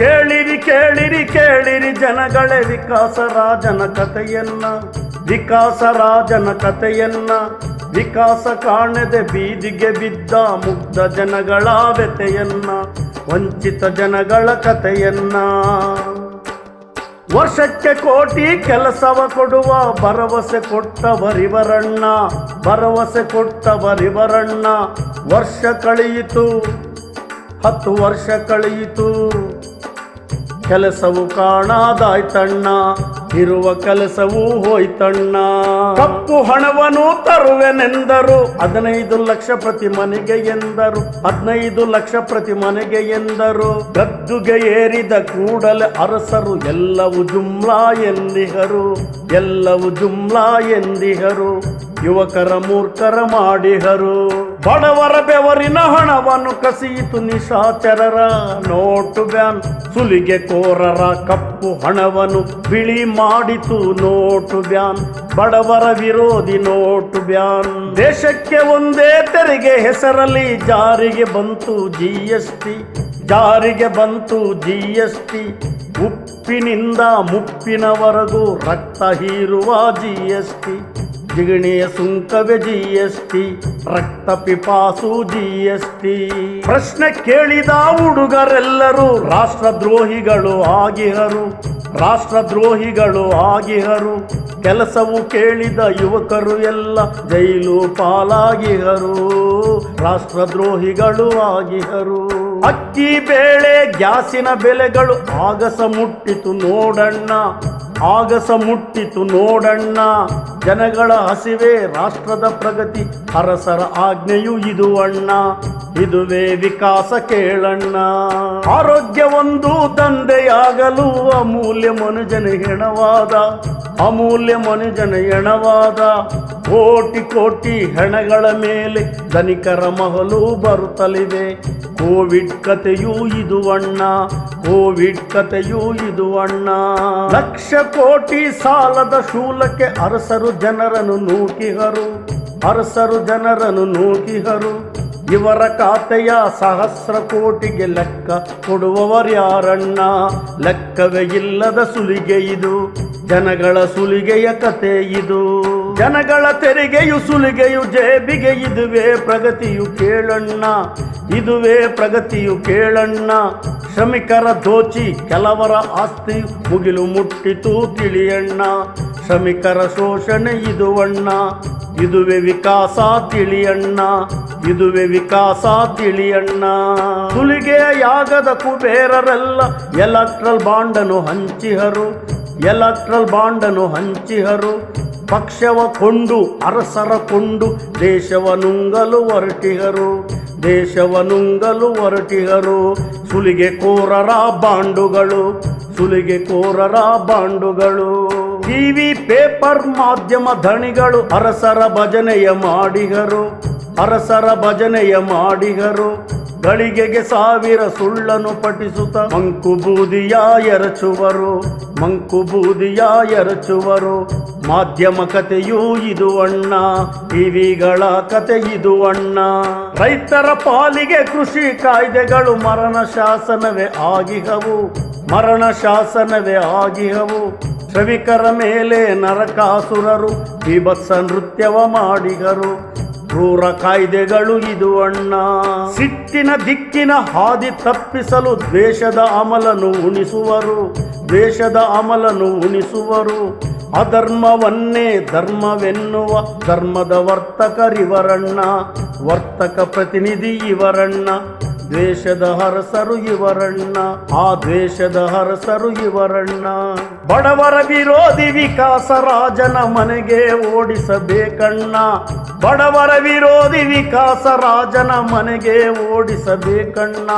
ಕೇಳಿರಿ ಕೇಳಿರಿ ಕೇಳಿರಿ ಜನಗಳೇ ವಿಕಾಸ ರಾಜನ ಕಥೆಯನ್ನ ವಿಕಾಸ ರಾಜನ ಕಥೆಯನ್ನ. ವಿಕಾಸ ಕಾಣದೆ ಬೀದಿಗೆ ಬಿದ್ದ ಮುಗ್ಧ ಜನಗಳ ವ್ಯತೆಯನ್ನ ವಂಚಿತ ಜನಗಳ ಕಥೆಯನ್ನ. ವರ್ಷಕ್ಕೆ ಕೋಟಿ ಕೆಲಸವ ಕೊಡುವ ಭರವಸೆ ಕೊಟ್ಟವರಿವರಣ್ಣ ಭರವಸೆ ಕೊಟ್ಟವರಿವರಣ್ಣ. ವರ್ಷ ಕಳೆಯಿತು, ಹತ್ತು ವರ್ಷ ಕಳೆಯಿತು. ಕೆಲಸವು ಕಾಣಾದಾಯ್ತಣ್ಣ ಇರುವ ಕೆಲಸವೂ ಹೋಯ್ತಣ್ಣ ಕಪ್ಪು ಹಣವನ್ನು ತರುವೆನೆಂದರು, ಹದಿನೈದು ಲಕ್ಷ ಪ್ರತಿ ಮನೆಗೆ ಎಂದರು, ಹದಿನೈದು ಲಕ್ಷ ಪ್ರತಿ ಮನೆಗೆ ಎಂದರು. ಗದ್ದುಗೆ ಏರಿದ ಕೂಡಲೇ ಅರಸರು ಎಲ್ಲವೂ ಜುಮ್ಲಾ ಎಂದಿಹರು, ಎಲ್ಲವೂ ಜುಮ್ಲಾ ಎಂದಿಹರು. ಯುವಕರ ಮೂರ್ಖರ ಮಾಡಿಹರು. ಬಡವರ ಬೆವರಿನ ಹಣವನ್ನು ಕಸಿಯಿತು ನಿಶಾಚರರ ನೋಟು ಬ್ಯಾನ್. ಸುಲಿಗೆ ಕೋರರ ಕಪ್ಪು ಹಣವನ್ನು ಬಿಳಿ ಮಾಡಿತು ನೋಟು ಬ್ಯಾನ್. ಬಡವರ ವಿರೋಧಿ ನೋಟು ಬ್ಯಾನ್. ದೇಶಕ್ಕೆ ಒಂದೇ ತೆರಿಗೆ ಹೆಸರಲ್ಲಿ ಜಾರಿಗೆ ಬಂತು ಜಿ ಎಸ್ ಟಿ. ಜಾರಿಗೆ ಬಂತು ಜಿ ಎಸ್ ಟಿ. ಉಪ್ಪಿನಿಂದ ಮುಪ್ಪಿನವರೆಗೂ ರಕ್ತ ಹೀರುವ ಜಿ ಎಸ್ ಟಿ. ಜಿಗಣಿಯ ಸುಂಕವೇ ಜಿ ಎಸ್ ಟಿ ರಕ್ತ ಪಿಪಾಸು ಜಿ ಎಸ್ ಟಿ ಪ್ರಶ್ನೆ ಕೇಳಿದ ಹುಡುಗರೆಲ್ಲರೂ, ರಾಷ್ಟ್ರದ್ರೋಹಿಗಳು ಆಗಿಹರು ರಾಷ್ಟ್ರದ್ರೋಹಿಗಳು ಆಗಿಹರು ಕೆಲಸವು ಕೇಳಿದ ಯುವಕರು ಎಲ್ಲ ಜೈಲು ಪಾಲಾಗಿಹರು ರಾಷ್ಟ್ರದ್ರೋಹಿಗಳು ಆಗಿಹರು ಅಕ್ಕಿ ಬೇಳೆ ಗ್ಯಾಸಿನ ಬೆಲೆಗಳು ಆಗಸ ಮುಟ್ಟಿತು ನೋಡಣ್ಣ. ಆಗಸ ಮುಟ್ಟಿತು ನೋಡಣ್ಣ. ಜನಗಳ ಹಸಿವೆ, ರಾಷ್ಟ್ರದ ಪ್ರಗತಿ, ಅರಸರ ಆಜ್ಞೆಯು ಇದು ಅಣ್ಣ. ಇದುವೇ ವಿಕಾಸ ಕೇಳಣ್ಣ. ಆರೋಗ್ಯ ಒಂದು ದಂಧೆಯಾಗಲು ಅಮೂಲ್ಯ ಮನುಜನ ಹೆಣವಾದ ಅಮೂಲ್ಯ ಮನುಜನ ಎಣವಾದ ಕೋಟಿ ಕೋಟಿ ಹೆಣಗಳ ಮೇಲೆ ಧನಿಕರ ಮಹಲು ಬರುತ್ತಲಿದೆ. ಕೋವಿಡ್ ಕಥೆಯೂ ಇದು ಅಣ್ಣ, ಕೋವಿಡ್ ಕಥೆಯೂ ಇದು ಅಣ್ಣ. ಲಕ್ಷ ಕೋಟಿ ಸಾಲದ ಶೂಲಕ್ಕೆ ಅರಸರು ಜನರನ್ನು ನೂಕಿಹರು, ಅರಸರು ಜನರನ್ನು ನೂಕಿಹರು. ಇವರ ಖಾತೆಯ ಸಹಸ್ರ ಕೋಟಿಗೆ ಲೆಕ್ಕ ಕೊಡುವವರ್ಯಾರಣ್ಣ, ಲೆಕ್ಕವೇ ಇಲ್ಲದ ಸುಲಿಗೆ ಇದು. ಜನಗಳ ಸುಲಿಗೆಯ ಕತೆ ಇದು. ಜನಗಳ ತೆರಿಗೆಯು ಸುಲಿಗೆಯು ಜೇಬಿಗೆ ಇದುವೇ ಪ್ರಗತಿಯು ಕೇಳಣ್ಣ. ಇದುವೇ ಪ್ರಗತಿಯು ಕೇಳಣ್ಣ. ಶ್ರಮಿಕರ ದೋಚಿ ಕೆಲವರ ಆಸ್ತಿ ಮುಗಿಲು ಮುಟ್ಟಿತು ತಿಳಿಯಣ್ಣ. ಶ್ರಮಿಕರ ಶೋಷಣೆ ಇದು ಅಣ್ಣ. ಇದುವೇ ವಿಕಾಸ ತಿಳಿಯಣ್ಣ. ಇದುವೇ ವಿಕಾಸ ತಿಳಿಯಣ್ಣ. ಸುಲಿಗೆಯಾಗದ ಕುಬೇರರೆಲ್ಲ ಎಲೆಕ್ಟ್ರಲ್ ಬಾಂಡನು ಹಂಚಿಹರು. ಎಲೆಕ್ಟ್ರಲ್ ಬಾಂಡನ್ನು ಹಂಚಿಹರು, ಪಕ್ಷವ ಕೊಂಡು ಅರಸರ ಕೊಂಡು ದೇಶವ ನುಂಗಲು ಹೊರಟಿಹರು ದೇಶವ ನುಂಗಲು ಹೊರಟಿಹರು ಸುಲಿಗೆ ಕೋರರ ಬಾಂಡುಗಳು, ಸುಲಿಗೆ ಕೋರರ ಬಾಂಡುಗಳು. ಟಿವಿ ಪೇಪರ್ ಮಾಧ್ಯಮ ಧಣಿಗಳು ಅರಸರ ಭಜನೆಯ ಮಾಡಿಗರು ಅರಸರ ಭಜನೆಯ ಮಾಡಿಗರು ಗಳಿಗೆಗೆ ಸಾವಿರ ಸುಳ್ಳನು ಪಠಿಸುತ್ತ ಮಂಕು ಬೂದಿಯ ಎರಚುವರು, ಮಂಕು ಬೂದಿಯ ಎರಚುವರು. ಮಾಧ್ಯಮ ಕಥೆಯೂ ಇದು ಅಣ್ಣ, ಟಿವಿಗಳ ಕತೆ ಇದು ಅಣ್ಣ. ರೈತರ ಪಾಲಿಗೆ ಕೃಷಿ ಕಾಯ್ದೆಗಳು ಮರಣ ಶಾಸನವೇ ಆಗಿಹವು, ಮರಣ ಶಾಸನವೇ ಆಗಿಹವು. ಶ್ರಮಿಕರ ಮೇಲೆ ನರಕಾಸುರರು ಬೀಭತ್ಸ ನೃತ್ಯವ ಮಾಡಿಗರು. ಕ್ರೂರ ಕಾಯ್ದೆಗಳು ಇದು ಅಣ್ಣ. ಸಿಟ್ಟಿನ ದಿಕ್ಕಿನ ಹಾದಿ ತಪ್ಪಿಸಲು ದ್ವೇಷದ ಅಮಲನು ಉಣಿಸುವರು. ದ್ವೇಷದ ಅಮಲನು ಉಣಿಸುವರು. ಅಧರ್ಮವನ್ನೇ ಧರ್ಮವೆನ್ನುವ ಧರ್ಮದ ವರ್ತಕರಿವರಣ್ಣ. ವರ್ತಕ ಪ್ರತಿನಿಧಿ ಇವರಣ್ಣ. ದ್ವೇಷದ ಹರಸರು ಇವರಣ್ಣ, ಆ ದ್ವೇಷದ ಹರಸರು ಇವರಣ್ಣ. ಬಡವರ ವಿರೋಧಿ ವಿಕಾಸ ರಾಜನ ಮನೆಗೆ ಓಡಿಸಬೇಕಣ್ಣ. ಬಡವರ ವಿರೋಧಿ ವಿಕಾಸ ರಾಜನ ಮನೆಗೆ ಓಡಿಸಬೇಕಣ್ಣ.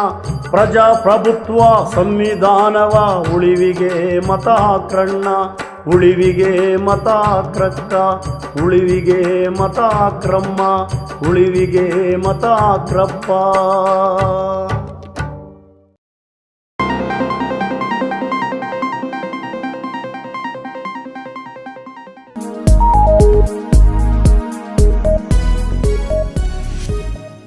ಪ್ರಜಾಪ್ರಭುತ್ವ ಸಂವಿಧಾನವ ಉಳಿವಿಗೆ ಮತ ಹಾಕ್ರಣ್ಣ ಉಳಿವಿಗೆ ಮತಾಕ್ರಕ್ಕ ಉಳಿವಿಗೆ ಮತಾಕ್ರಮ್ಮ ಉಳಿವಿಗೆ ಮತ ಹಾಕ್ರಪ್ಪ